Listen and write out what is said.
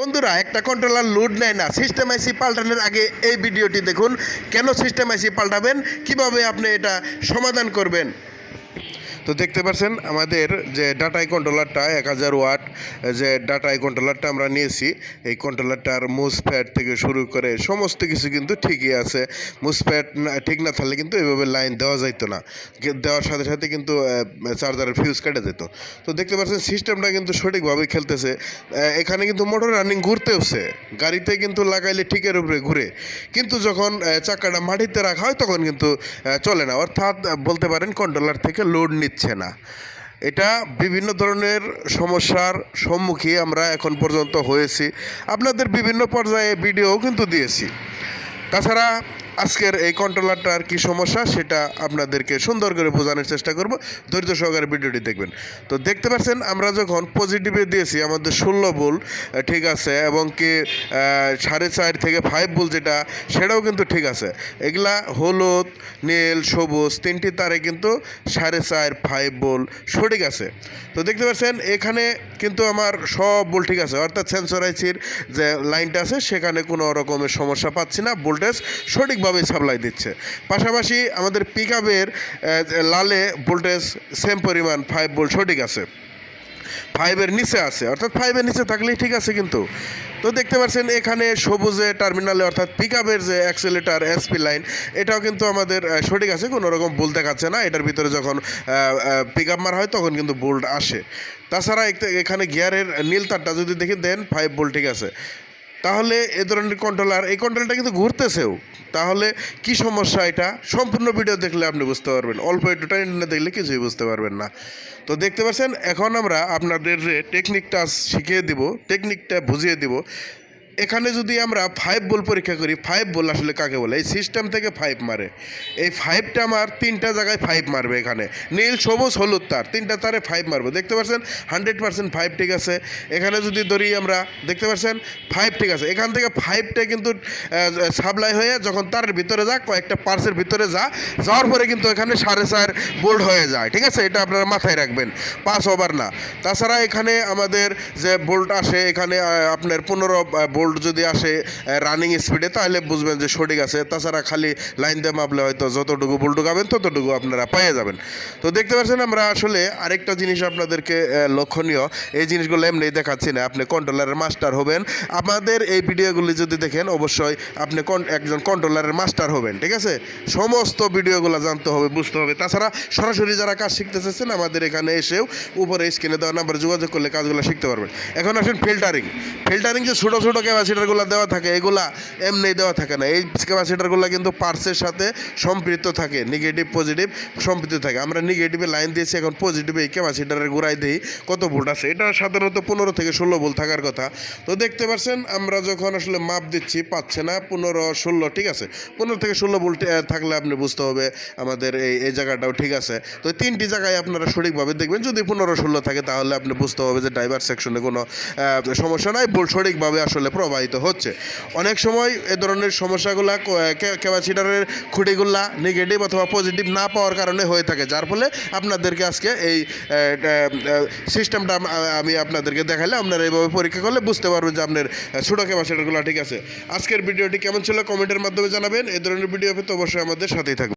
বন্ধুরা, একটা controller load নেয় না। সিস্টেম আইসি পাল্টানোর আগে এই ভিডিওটি দেখুন। কেন সিস্টেম আইসি পাল্টাবেন? কীভাবে আপনি এটা সমাধান করবেন? তো দেখতে পাচ্ছেন আমাদের যে ডাটাই কন্ট্রোলারটা এক হাজার ওয়াট, যে ডাটাই কন্ট্রোলারটা আমরা নিয়েছি, এই কন্ট্রোলারটার মুসপ্যাড থেকে শুরু করে সমস্ত কিছু কিন্তু ঠিকই আছে। মুসপ্যাড ঠিক না থাকলে কিন্তু এভাবে লাইন দেওয়া যাইতো না। দেওয়ার সাথে সাথে কিন্তু চার্জারের ফিউজ কেটে যেত তো দেখতে পাচ্ছেন সিস্টেমটা কিন্তু সঠিকভাবে খেলতেছে। এখানে কিন্তু মোটর রানিং ঘুরতেওছে গাড়িতে কিন্তু লাগাইলে ঠিকের উপরে ঘুরে। কিন্তু যখন চাকাটা মাটিতে রাখা হয়, তখন কিন্তু চলে না। অর্থাৎ বলতে পারেন কন্ট্রোলার থেকে লোড নিচ্ছে না। এটা বিভিন্ন ধরনের সমস্যার সম্মুখীন আমরা এখন পর্যন্ত হয়েছি। আপনাদের বিভিন্ন পর্যায়ে ভিডিও কিন্তু দিয়েছি। তাছাড়া আজকের এই কন্ট্রোলারটার কি সমস্যা, সেটা আপনাদেরকে সুন্দর করে বোঝানোর চেষ্টা করব। ধৈর্য সহকারে ভিডিওটি দেখবেন। তো দেখতে পাচ্ছেন, আমরা যখন পজিটিভে দিয়েছি, আমাদের ষোলো বোল ঠিক আছে, এবং কি সাড়ে চার থেকে ফাইভ বুল যেটা, সেটাও কিন্তু ঠিক আছে। এগুলা হলুদ, নীল, সবুজ, তিনটি তারে কিন্তু সাড়ে চার ফাইভ বুল সঠিক আছে। তো দেখতে পাচ্ছেন, এখানে কিন্তু আমার সব বোল ঠিক আছে। অর্থাৎ সেন্সর আইসির যে লাইনটা আছে, সেখানে কোনো রকমের সমস্যা পাচ্ছি না। ভোল্টেজ সঠিকভাবে সাপ্লাই দিচ্ছে। পাশাপাশি আমাদের পিক আপের লালে ভোল্টেজ সেম পরিমাণ ফাইভ ভোল্ট সঠিক আছে। ফাইভের নিচে আছে, অর্থাৎ ফাইভের নিচে থাকলেই ঠিক আছে কিন্তু। তো দেখতে পাচ্ছেন এখানে সবুজে টার্মিনালে অর্থাৎ পিক আপের যে অ্যাক্সেলেটার এসপি লাইন এটাও কিন্তু আমাদের সঠিক আছে, কোনো রকম বুল দেখাচ্ছে না। এটার ভিতরে যখন পিক আপ মারা হয় তখন কিন্তু বোল্ট আসে। তাছাড়া এখানে গিয়ারের নীল তারটা যদি দেখি দেন ফাইভ বোল্ট ঠিক আছে। তাহলে এ ধরনের কন্ট্রোলার এই কন্ট্রোলটা কিন্তু ঘুরতেছেও। তাহলে কি সমস্যা এটা? সম্পূর্ণ ভিডিও দেখলে আপনি বুঝতে পারবেন। অল্প একটু টাইম দেখলে কিছুই বুঝতে পারবেন না। তো দেখতে পাচ্ছেন, এখন আমরা আপনাদের যে টেকনিকটা শিখিয়ে দিব টেকনিকটা বুঝিয়ে দিব এখানে যদি আমরা ফাইভ বল পরীক্ষা করি ফাইভ বল আসলে কাকে বলে? এই সিস্টেম থেকে ফাইভ মারে। এই ফাইভটা আমার তিনটা জায়গায় ফাইভ মারবে এখানে। নীল, সবুজ, হলুদ তার। তিনটা তারে ফাইভ মারবে। দেখতে পাচ্ছেন হান্ড্রেড পার্সেন্ট ফাইভ ঠিক আছে। এখানে যদি ধরি আমরা, দেখতে পাচ্ছেন ফাইভ ঠিক আছে। এখান থেকে ফাইভটা কিন্তু সাপ্লাই হয়ে যখন তারের ভিতরে যা, কয়েকটা পার্সের ভিতরে যা, যাওয়ার পরে কিন্তু এখানে সাড়ে চার বোল্ড হয়ে যায়। ঠিক আছে? এটা আপনারা মাথায় রাখবেন। পাঁচ ওভার না। তাছাড়া এখানে আমাদের যে বোল্ট আসে, এখানে আপনার পনেরো বোল্ট যদি আসে রানিং স্পিডে তাহলে বুঝবেন যে সঠিক আছে। তাছাড়া খালি লাইন দিয়ে মাপলে হয়তো যতটুকু বোল্ট ঢুকাবেন, ততটুকু আপনারা পেয়ে যাবেন। তো দেখতে পাচ্ছেন আমরা আসলে আরেকটা জিনিস আপনাদেরকে লক্ষণীয়। এই জিনিসগুলো এমনি দেখাচ্ছি না, আপনি কন্ট্রোলারের মাস্টার হবেন। আমাদের এই ভিডিওগুলি যদি দেখেন, অবশ্যই আপনি একজন কন্ট্রোলারের মাস্টার হবেন, ঠিক আছে? সমস্ত ভিডিওগুলো জানতে হবে, বুঝতে হবে। তাছাড়া সরাসরি যারা কাজ শিখতে চাচ্ছেন, আমাদের এখানে এসেও উপরে স্ক্রিনে দেওয়া নাম্বার যোগাযোগ করলে কাজগুলো শিখতে পারবেন। এখন আসেন ফিল্টারিং ফিল্টারিং যে ছোটো ছোটো ক্যাপাসিটারগুলো দেওয়া থাকে, এগুলা এমনি দেওয়া থাকে না। এই ক্যাপাসিটারগুলো কিন্তু পার্সের সাথে সম্পৃক্ত থাকে নেগেটিভ পজিটিভ সম্পৃক্ত থাকে। আমরা নেগেটিভে লাইন দিয়েছি, এখন পজিটিভে এই ক্যাপাসিটারের গোড়ায় দিই, কত ভোল্ট আছে এটা সাধারণত পনেরো থেকে ষোলো ভোল্ট থাকার কথা। তো দেখতে পাচ্ছেন আমরা যখন আসলে মাপ দিচ্ছি, পাচ্ছে না, পনেরো, ষোলো, ঠিক আছে? পনেরো থেকে ষোলো ভোল্ট থাকলে আপনি বুঝতে হবে আমাদের এই এই জায়গাটাও ঠিক আছে। তো তিনটি জায়গায় আপনারা সঠিকভাবে দেখবেন, যদি পনেরো, ষোলো থাকে, তাহলে আপনি বুঝতে হবে যে ড্রাইভার সেকশনে কোনো সমস্যা নাই। ভোল্ট সঠিকভাবে আসলে প্রবাহিত হচ্ছে। অনেক সময় এ ধরনের সমস্যাগুলা ক্যাপাসিটারের খুঁটিগুলা নেগেটিভ অথবা পজিটিভ না পাওয়ার কারণে হয়ে থাকে। যার ফলে আপনাদেরকে আজকে এই সিস্টেমটা আমি আপনাদেরকে দেখালে আপনারা এইভাবে পরীক্ষা করলে বুঝতে পারবেন যে আপনার ছোটো ক্যাপাসিটারগুলো ঠিক আছে। আজকের ভিডিওটি কেমন ছিল? কমেন্টের মাধ্যমে জানাবেন। এই ধরনের ভিডিও পেতে অবশ্যই আমাদের সাথেই থাকবেন।